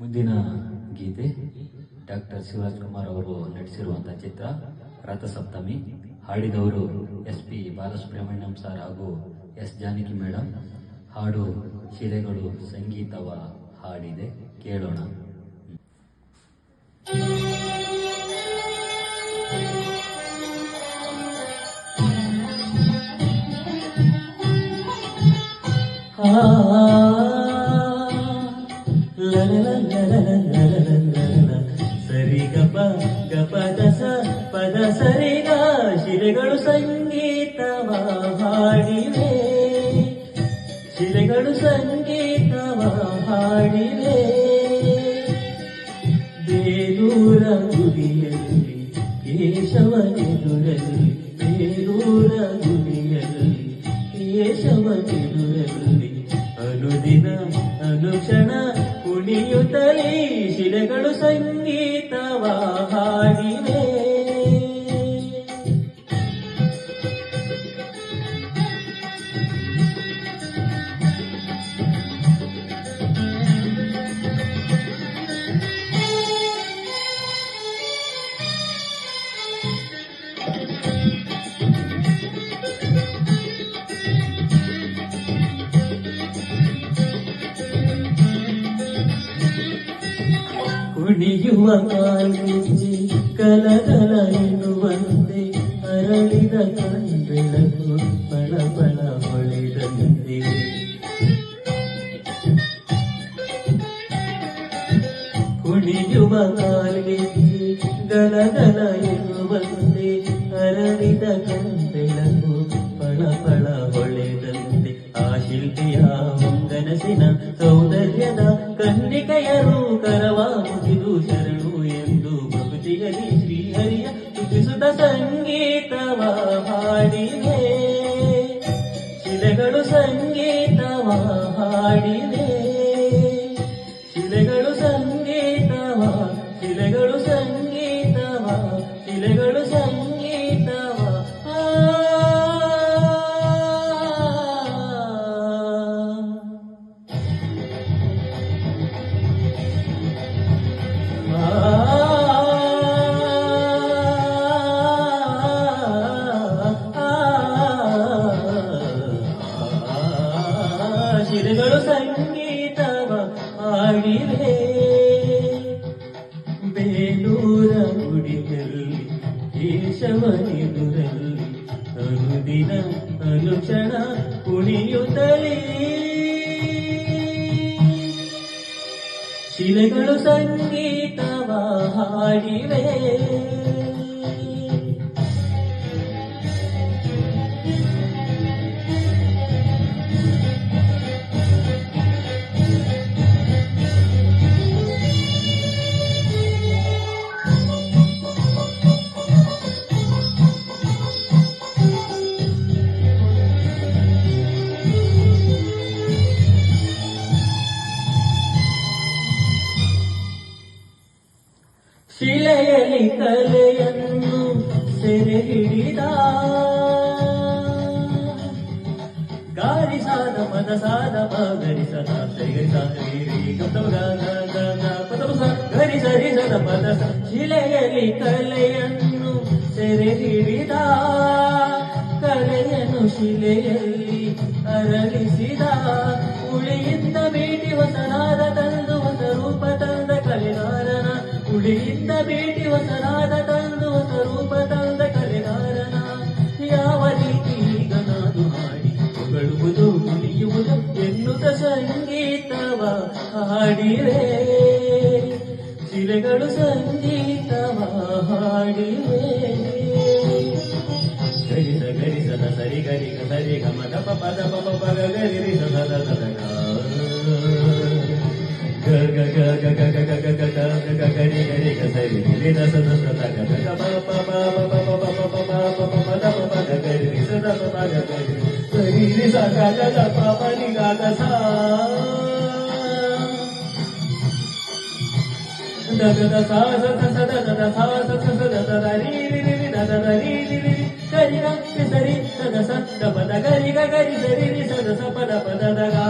ಮುಂದಿನ ಗೀತೆ ಡಾಕ್ಟರ್ ಶಿವರಾಜ್ಕುಮಾರ್ ಅವರು ನಟಿಸಿರುವಂಥ ಚಿತ್ರ ರಥಸಪ್ತಮಿ. ಹಾಡಿದವರು ಎಸ್ ಪಿ ಬಾಲಸುಬ್ರಹ್ಮಣ್ಯಂ ಸರ್ ಹಾಗೂ ಎಸ್ ಜಾನಕಿ ಮೇಡಮ್ ಹಾಡು, ಶಿಲೆಗಳು, ಸಂಗೀತವ ಹಾಡಿದೆ. ಕೇಳೋಣ. ಸರಿ ಗಪ ಗಪ ದಸ ಪದ ಸರಿಗ ಶಿಲೆಗಳು ಸಂಗೀತವ ಹಾಡಿವೆ. ಶಿಲೆಗಳು ಸಂಗೀತವ ಹಾಡಿವೆ. ಬೇಲೂರ ಗುಡಿಯಲ್ಲಿ, ಕೇಶವನೆದುರಲ್ಲಿ, ಬೇಲೂರ ಗುಡಿಯಲ್ಲಿ, ಕೇಶವನೆದುರಲ್ಲಿ, ಅನುದಿನ ಅನುಕ್ಷಣ ಕುಣಿಯುತ್ತಲೇ ಶಿಲೆಗಳು ಸಂಗೀತವ ಹಾಡಿವೆ ಕುಣಿಯುವ ಕಾಲ್ಗೆಜ್ಜೆ ಕಲಕಲ ಎನ್ನುವಂತೆ ಅರಳಿದ ಕಣ್ಬೆಳಕು ಪಳ ಪಳ ಹೊಳೆದಂತೆ ಕುಣಿಯುವ ಕಾಲ್ಗೆಜ್ಜೆ ಗಲಗಲ ಎನ್ನುವಂತೆ ಅರಳಿದ ಕಣ್ಬೆಳಕು ಪಳ ಪಳ ಹೊಳೆದಂತೆ ಆ ಶಿಲ್ಪಿಯ ಮುಂಗನಸಿನ ಸೌಂದರ್ಯದ ಕನ್ನಿಕೆಯರು ಕರವ ತುತಿಸುತ್ತ ಸಂಗೀತವ ಹಾಡಿದೆ. ಶಿಲೆಗಳು ಸಂಗೀತವ ಹಾಡಿದೆ. ಶಿಲೆಗಳು ಸಂಗೀತವ ಶಿಲೆಗಳು വാഴിലേ വേലൂര മുടികൾ കേശവനിതുരൽ അനുദിന അനുക്ഷണ ಕುಣಿಯುತ್ತಲೇ ಶಿಲೆಗಳು ಸಂಗೀತವ ಹಾಡಿವೆ ಶಿಲೆಯಲ್ಲಿ ಕಲೆಯನ್ನು ಸೆರೆ ಹಿಡಿದ ಗಾರಿ ಸಾದ ಪದ ಸಾದ ಗರಿ ಸದ ಸರಿ ಗರಿ ಸರಿ ಸದ ಪದ ಶಿಲೆಯಲ್ಲಿ ಕಲೆಯನ್ನು ಸೆರೆ ಹಿಡಿದ ಕಲೆಯನ್ನು ಶಿಲೆಯಲ್ಲಿ ಅರಳಿಸಿದ. ಉಳಿಯಿಂದ ಬೇಟಿ ಹೊಸರಾದ ತಂದು ಹೊಸ ರೂಪ ತಂದ ಕಲೆಗಾರನ. ಯಾವ ರೀತಿ ಈಗ ನಾನು ಹಾಡಿ ಹೊಗಳುವುದು, ಉಳಿಯುವುದು, ಎನ್ನುತ್ತ ಸಂಗೀತವ ಹಾಡಿವೆ. ಶಿಲೆಗಳು ಸಂಗೀತವ ಹಾಡಿವೆ. ಗರಿಸ ಗರಿಸದ ಸರಿ ಗರಿ ಗ ಸರಿ ಪದ ಪ ಪದ ప్రభని గగస దద సా సద సద దద సా సద సద దద రీ రీ రీ దద రీ రీ రీ గరి గరి సరి సద సద పద పద దగా